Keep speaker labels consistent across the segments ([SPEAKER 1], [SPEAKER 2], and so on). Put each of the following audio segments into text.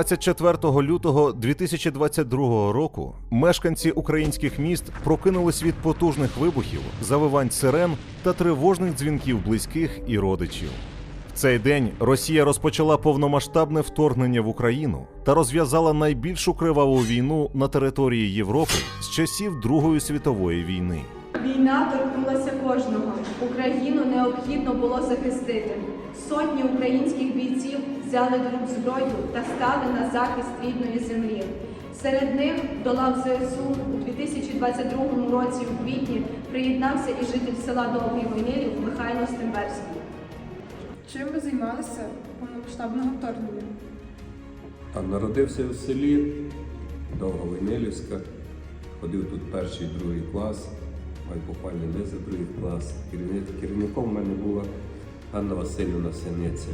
[SPEAKER 1] 24 лютого 2022 року мешканці українських міст прокинулись від потужних вибухів, завивань сирен та тривожних дзвінків близьких і родичів. В цей день Росія розпочала повномасштабне вторгнення в Україну та розв'язала найбільшу криваву війну на території Європи з часів Другої світової війни.
[SPEAKER 2] Війна торкнулася кожного. Україну необхідно було захистити. Сотні українських бійців взяли до рук зброю та стали на захист рідної землі. Серед них до лав ЗСУ у 2022 році у квітні приєднався і житель села Довгий Войнилів Михайло Стемберський.
[SPEAKER 3] Чим ви займалися повномасштабного вторгнення?
[SPEAKER 4] А народився в селі Довговойнилівська, ходив тут перший другий клас, маю попальні Лиза другий клас. Керівник, керівником в мене була Ганна Васильівна Синиця.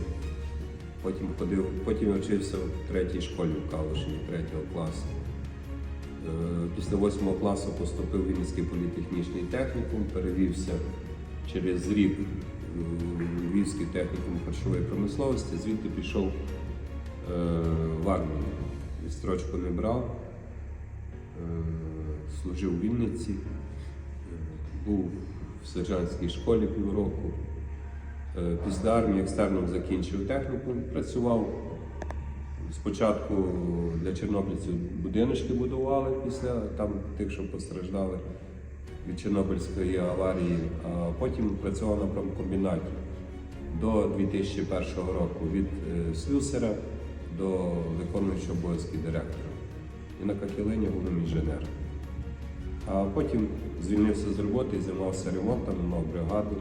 [SPEAKER 4] Потім ходив, потім вчився в третій школі в Калушині, третього класу. Е, Після восьмого класу поступив в Вінницький політехнічний технікум, перевівся через рік в Львівський технікум харчової промисловості, звідти пішов е, в армію. Відстрочку не брав, е, служив у Вінниці, був в сержантській школі півроку. Е, Після армії екстерном закінчив технікум, працював. Спочатку для чорнобильців будиночки будували після там тих, що постраждали від Чорнобильської аварії, а потім працював на промкомбінаті до 2001 року від е, слюсера до виконуючого обов'язки директора. І на Кахілині головним інженером. А потім звільнився з роботи і займався ремонтом, мав бригаду.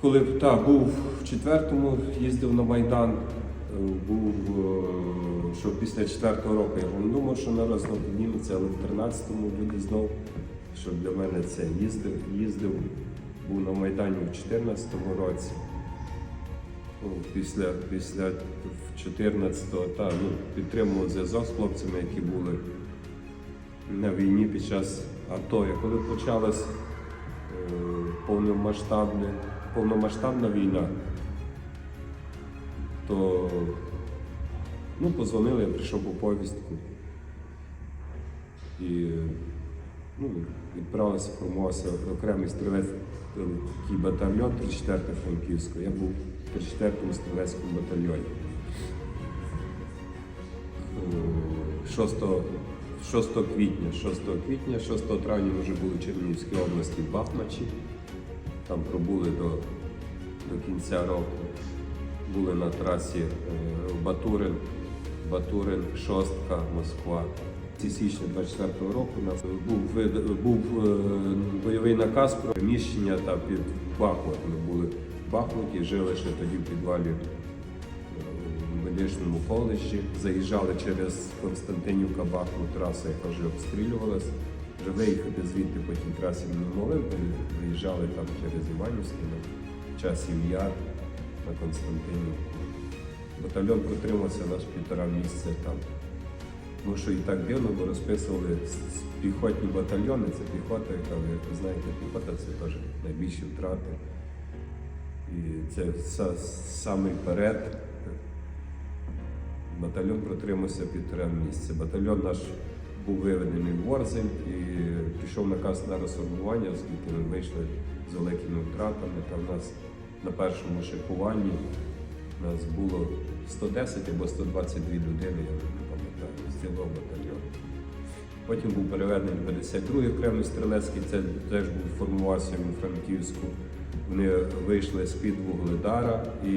[SPEAKER 4] Коли та, був в четвертому, їздив на Майдан, е, був, е, що після четвертого року я не думав, що нараз підніметься, але в 13-му люди знов, що для мене це їздив, їздив, був на Майдані в 14-му році. Ну, Після, після 14-го та, ну, підтримував зв'язок з хлопцями, які були на війні під час АТО. І коли почалась е, повномасштабна війна, то ну, позвонили, я прийшов по повістку. І ну, відправився, формувався окремий стрілець такий батальйон 34 Франківського. Я був в 34-му стрілецькому батальйоні. Е, 6, 6 квітня, 6 квітня, 6 травня ми вже були в Чернігівській області в Бахмачі. Там пробули до, до кінця року. Були на трасі е, Батурин, Батурин, Шостка, Москва. Ці січня 24 року нас був, був е, бойовий наказ про приміщення та під Бахмут. Ми були в Бахмуті, жили ще тоді в підвалі медичному коледжі. Заїжджали через Константинівка Бахмут, траса, яка вже обстрілювалась. Вже виїхати звідти по тій трасі не могли, ви- виїжджали там через Іванівський, на часів Яр на Константинівку. Батальйон протримався наш півтора місяця там. Ну що і так дивно, бо розписували піхотні батальйони, це піхота, яка ви знаєте, піхота це теж найбільші втрати. І це са- самий перед. Батальйон протримався півтора місяця. Батальйон наш був виведений в Ворзель і пішов наказ на розформування, оскільки ми вийшли з великими втратами. Там у нас на першому шикуванні нас було 110 або 122 людини, я не пам'ятаю, з цілого батальйону. Потім був переведений 52-й окремий стрілецький, це теж був формувався у Франківську. Вони вийшли з-під Вугледара і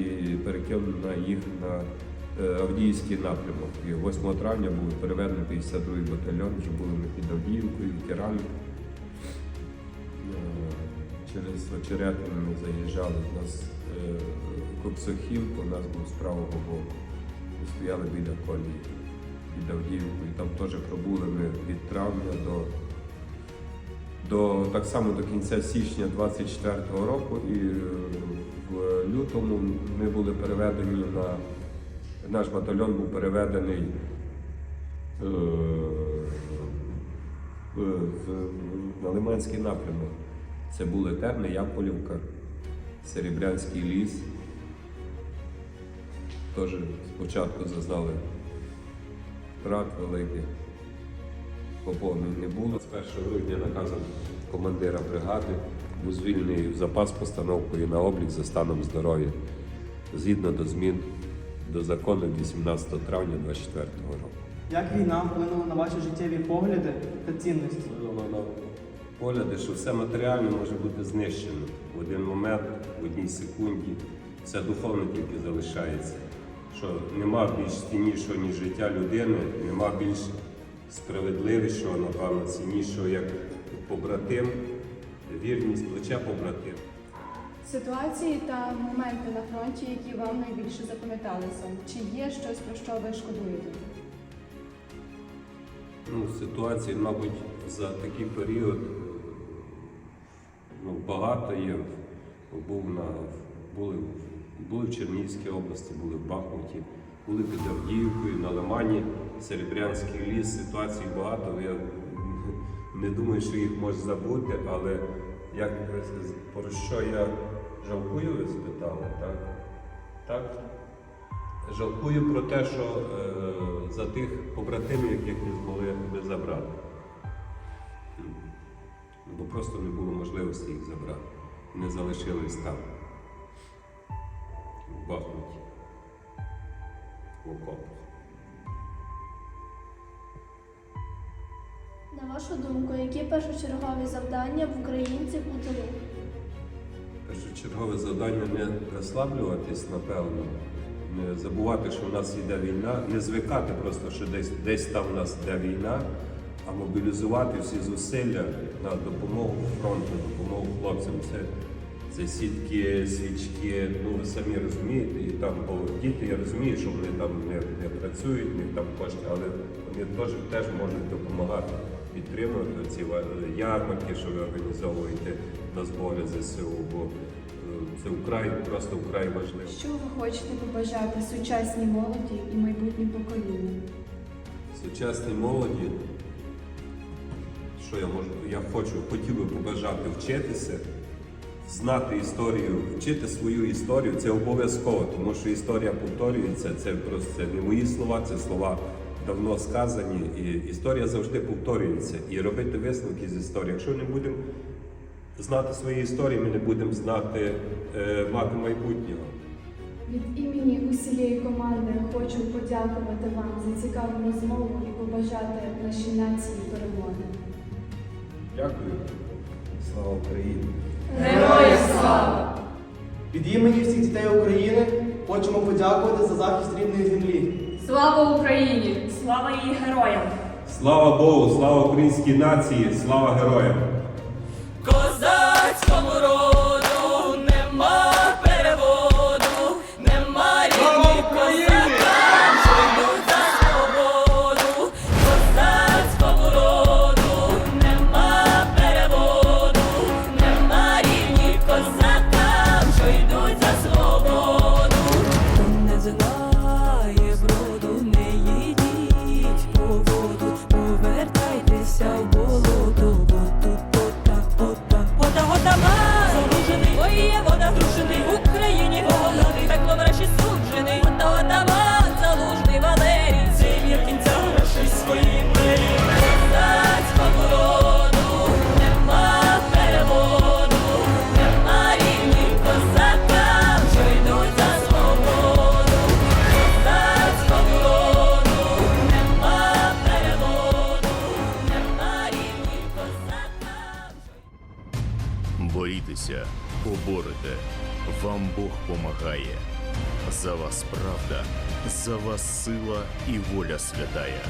[SPEAKER 4] перекинули на їх на Авдіївський напрямок. І 8 травня був переведений 52-й батальйон, вже були ми під Авдіївкою, ветерани. Е, Через Очеретину ми заїжджали, у нас е, у нас був з правого боку. Ми стояли біля колії, під Авдіївкою. Там теж пробули ми від травня до, до так само до кінця січня 24-го року. І е, в лютому ми були переведені на наш батальйон був переведений е, на Лиманський напрямок. Це були Терни, Яполівка, Серебрянський ліс. теж спочатку зазнали втрат великих. Поповнень не було. З 1 грудня наказом командира бригади був звільнений в запас постановкою на облік за станом здоров'я згідно до змін до закону 18 травня 2024 року.
[SPEAKER 5] Як війна вплинула на ваші життєві погляди та цінності?
[SPEAKER 4] Вплинуло на погляди, що все матеріальне може бути знищено в один момент, в одній секунді. Все духовне тільки залишається. Що нема більш ціннішого, ніж життя людини, нема більш справедливішого, напевно, ціннішого, як побратим, вірність плече побратим.
[SPEAKER 2] Ситуації та моменти на фронті, які вам найбільше запам'яталися. Чи є щось про що ви шкодуєте?
[SPEAKER 4] Ну, ситуації, мабуть, за такий період ну, багато є. Був на, були, були в Чернігівській області, були в Бахмуті, були під Авдіївкою, на Лимані, Серебрянський ліс. Ситуацій багато. Я не думаю, що їх можна забути, але як про що я жалкую, ви спитали, так? Так? Жалкую про те, що е, за тих побратимів, яких не змогли ми забрати. Бо просто не було можливості їх забрати. Не залишились там. В Бахмуті. В окопах.
[SPEAKER 6] На вашу думку, які першочергові завдання в українців у тилу?
[SPEAKER 4] Першочергове завдання не розслаблюватись, напевно, не забувати, що в нас йде війна, не звикати просто, що десь, десь там у нас йде війна, а мобілізувати всі зусилля на допомогу фронту, допомогу хлопцям. Це, це сітки, свічки, ну ви самі розумієте, і там діти, я розумію, що вони там не, не працюють, в них там кошти, але вони теж, теж можуть допомагати підтримувати ці ярмарки, що ви організовуєте на збори ЗСУ, бо це вкрай, просто вкрай важливо.
[SPEAKER 2] Що ви хочете побажати сучасній молоді і майбутнім поколінням?
[SPEAKER 4] Сучасній молоді, що я можу, я хочу, хотів би побажати вчитися, знати історію, вчити свою історію, це обов'язково, тому що історія повторюється, це просто це не мої слова, це слова давно сказані, і історія завжди повторюється. І робити висновки з історії. Якщо не будемо знати свої історії, ми не будемо знати е, мати майбутнього.
[SPEAKER 6] Від імені усієї команди хочу подякувати вам за цікаву розмову і побажати нашій нації перемоги.
[SPEAKER 4] Дякую. Слава Україні!
[SPEAKER 5] Від імені всіх дітей України хочемо подякувати за захист рідної землі.
[SPEAKER 7] Слава Україні! Слава її героям!
[SPEAKER 4] Слава Богу, слава українській нації, слава героям!
[SPEAKER 8] Борітеся, поборете, вам Бог помагає. За вас правда, за вас сила і воля святая.